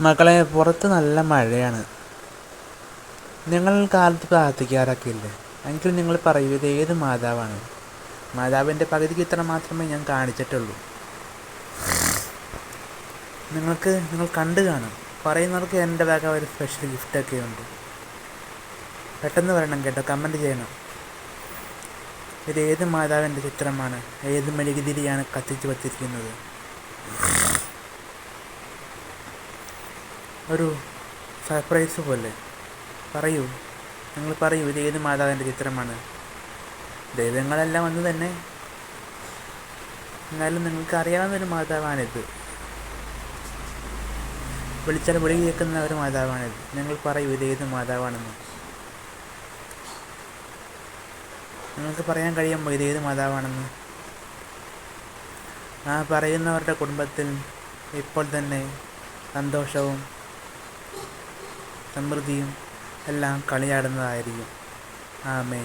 മക്കളെ പുറത്ത് നല്ല മഴയാണ്. നിങ്ങൾ കാലത്ത് പ്രാർത്ഥിക്കാറൊക്കെ ഇല്ലേ എങ്കിൽ നിങ്ങൾ പറയൂ ഇത് ഏത് മാതാവാണ്? മാതാവിന്റെ പകുതിക്ക് ഇത്ര മാത്രമേ ഞാൻ കാണിച്ചിട്ടുള്ളൂ. നിങ്ങൾക്ക് നിങ്ങൾ കണ്ടു കാണും. പറയുന്നവർക്ക് എന്റെ വക ഒരു സ്പെഷ്യൽ ഗിഫ്റ്റൊക്കെ ഉണ്ട്. പെട്ടെന്ന് വരണം കേട്ടോ കമന്റ് ചെയ്യണം. ഇത് ഏത് മാതാവിന്റെ ചിത്രമാണ്? ഏത് മെഴുകുതിരിയാണ് കത്തിച്ച് വച്ചിരിക്കുന്നത്? ഒരു സർപ്രൈസ് പോലെ. പറയൂ. നിങ്ങൾ പറയൂ ഇത് ഏത് മാതാവിന്റെ ചിത്രമാണ്? ദൈവങ്ങളെല്ലാം ഒന്ന് തന്നെ. എന്നാലും നിങ്ങൾക്ക് അറിയാവുന്നൊരു മാതാവാണിത്. വിളിച്ചാൽ വിളി കേൾക്കുന്ന ഒരു മാതാവാണിത്. നിങ്ങൾ പറയൂ ഇത് ഏത് മാതാവാണെന്ന്. നിങ്ങൾക്ക് പറയാൻ കഴിയുമ്പോൾ ഇത് ഏത് മാതാവാണെന്ന്. ആ പറയുന്നവരുടെ കുടുംബത്തിൽ ഇപ്പോൾ തന്നെ സന്തോഷവും സമൃദ്ധിയും എല്ലാം കളിയാടുന്നതായിരിക്കും. ആമേ